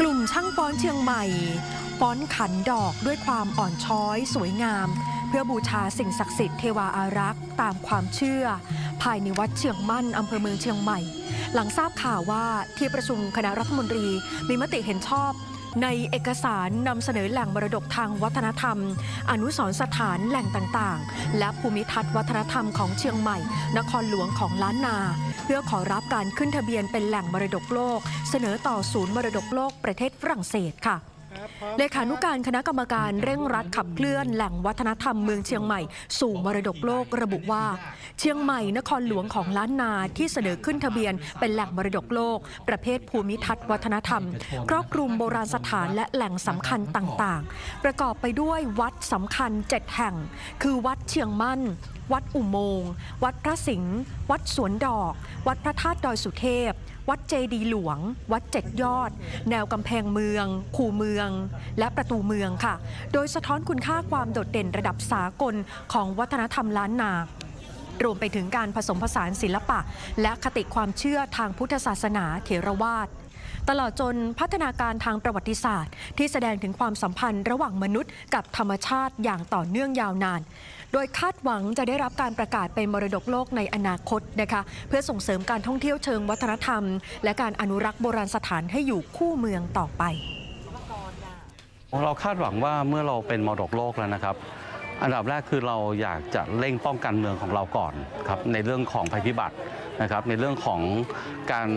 กลุ่มช่างป้อนเชียงใหม่ป้อนขันดอกด้วยความอ่อนช้อยสวยงาม เพื่อบูชาสิ่งศักดิ์สิทธิ์เทวาอารักษ์ตามความเชื่อ ภายในวัดเชียงมั่นอำเภอเมืองเชียงใหม่ หลังทราบข่าวว่าที่ประชุมคณะรัฐมนตรีมีมติเห็นชอบ ในเอกสารนำเสนอแหล่งมรดกทางวัฒนธรรม อนุสรสถานแหล่งต่างๆ และภูมิทัศน์วัฒนธรรมของเชียงใหม่ นครหลวงของล้านนา เพื่อขอรับการขึ้นทะเบียนเป็นแหล่งมรดกโลก เสนอต่อศูนย์มรดกโลกประเทศฝรั่งเศสค่ะ เลขานุการคณะกรรมการเร่งรัดขับเคลื่อนแหล่งวัฒนธรรมเมืองเชียงใหม่ สู่มรดกโลกระบุว่า เชียงใหม่นครหลวงของล้านนาที่เสนอขึ้นทะเบียน เป็นแหล่งมรดกโลก ประเภทภูมิทัศน์วัฒนธรรม ครอบคลุมโบราณสถานและแหล่งสำคัญต่างๆ ประกอบไปด้วยวัดสำคัญ 7 แห่ง คือวัดเชียงมั่นวัดอุโมงค์ วัดพระสิงห์ วัดสวนดอก วัดพระธาตุดอยสุเทพ วัดเจดีหลวง วัดเจ็ดยอด แนวกำแพงเมือง คูเมือง และประตูเมืองค่ะ โดยสะท้อนคุณค่าความโดดเด่นระดับสากลของวัฒนธรรมล้านนารวมไปถึงการผสมผสานศิลปะ และคติความเชื่อทางพุทธศาสนาเถรวาท ตลอดจนพัฒนาการทางประวัติศาสตร์ ที่แสดงถึงความสัมพันธ์ระหว่างมนุษย์กับธรรมชาติอย่างต่อเนื่องยาวนาน โดยคาดหวังจะได้รับการประกาศเป็นมรดกโลกในอนาคตนะคะเพื่อส่งเสริมการท่องเที่ยวเชิงวัฒนธรรม และการอนุรักษ์โบราณสถานให้อยู่คู่เมืองต่อไปเราคาดหวังว่าเมื่อเราเป็นมรดกโลกแล้วนะครับ อันดับแรกคือเราอยากจะเร่งป้องกันเมืองของเราก่อนครับในเรื่องของภัยพิบัตินะครับในเรื่องของการ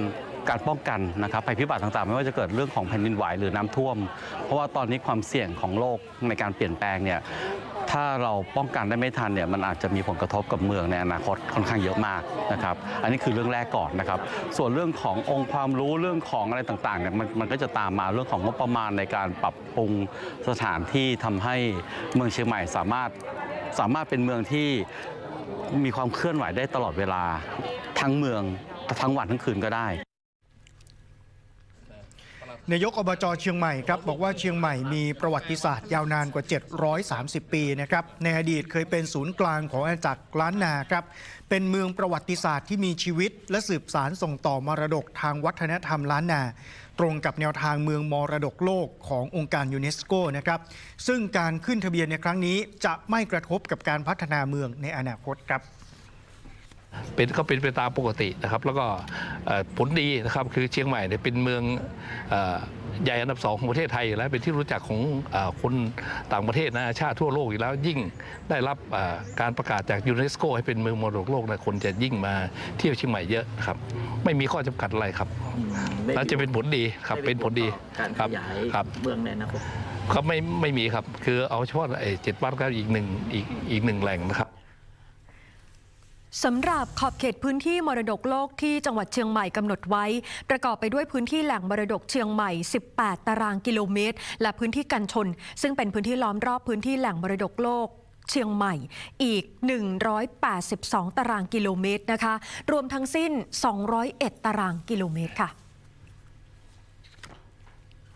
การป้องกันนะครับภัยพิบัติต่างๆ ไม่ว่าจะเกิดเรื่องของแผ่นดินไหวหรือน้ำท่วม เพราะว่าตอนนี้ความเสี่ยงของโลกในการเปลี่ยนแปลงเนี่ยถ้าเราป้องกันได้ไม่ทันเนี่ยมันอาจจะมีผลกระทบกับเมืองในอนาคตค่อนข้างเยอะมากนะครับอันนี้คือเรื่องแรกก่อนนะครับ ส่วนเรื่องขององค์ความรู้เรื่องของอะไรต่างๆเนี่ยมันมันก็จะตามมาเรื่องของงบประมาณในการปรับปรุงสถานที่ทำให้เมืองเชียงใหม่สามารถสามารถเป็นเมืองที่มีความเคลื่อนไหวได้ตลอดเวลาทั้งเมืองทั้งวันทั้งคืนก็ได้ นายกอบจเชียงใหม่ครับบอกว่าเชียงใหม่มีประวัติศาสตร์ยาวนานกว่า 730 ปีนะครับในอดีตเคยเป็นศูนย์กลางของอาณาจักรล้านนาครับเป็นเมืองประวัติศาสตร์ที่มีชีวิต และสืบสารส่งต่อมรดกทางวัฒนธรรมล้านนา ตรงกับแนวทางเมืองมรดกโลกขององค์การยูเนสโกนะครับซึ่งการขึ้นทะเบียนในครั้งนี้จะไม่กระทบกับการพัฒนาเมืองในอนาคตครับ เป็นก็เป็นไปตามปกตินะครับ แล้วก็เอ่อผลดีนะครับคือเชียงใหม่เนี่ยเป็นเมืองเอ่อใหญ่อันดับสองของประเทศไทยอยู่แล้วเป็นที่รู้จักของเออคนต่างประเทศนานาชาติทั่วโลกอยู่แล้วยิ่งได้รับเอ่อการประกาศจากยูเนสโกให้เป็นเมืองมรดกโลกนะคนจะยิ่งมาเที่ยวเชียงใหม่เยอะนะครับ ไม่มีข้อจำกัดอะไรครับแล้วจะเป็นผลดีครับเป็นผลดีการคขรับยายครับเมืองในอนาคตครับไม่ไม่มีครับ คือเอาเฉพาะไอ้เจ็ดวัดก็อีกหนึ่งอีกอีกหนึ่งแหล่งนะครับ สำหรับขอบเขตพื้นที่มรดกโลกที่จังหวัดเชียงใหม่กำหนดไว้ ประกอบไปด้วยพื้นที่แหล่งมรดกเชียงใหม่ 18 ตารางกิโลเมตร และพื้นที่กันชน ซึ่งเป็นพื้นที่ล้อมรอบพื้นที่แหล่งมรดกโลกเชียงใหม่อีก 182 ตารางกิโลเมตรนะคะ รวมทั้งสิ้น 201 ตารางกิโลเมตรค่ะ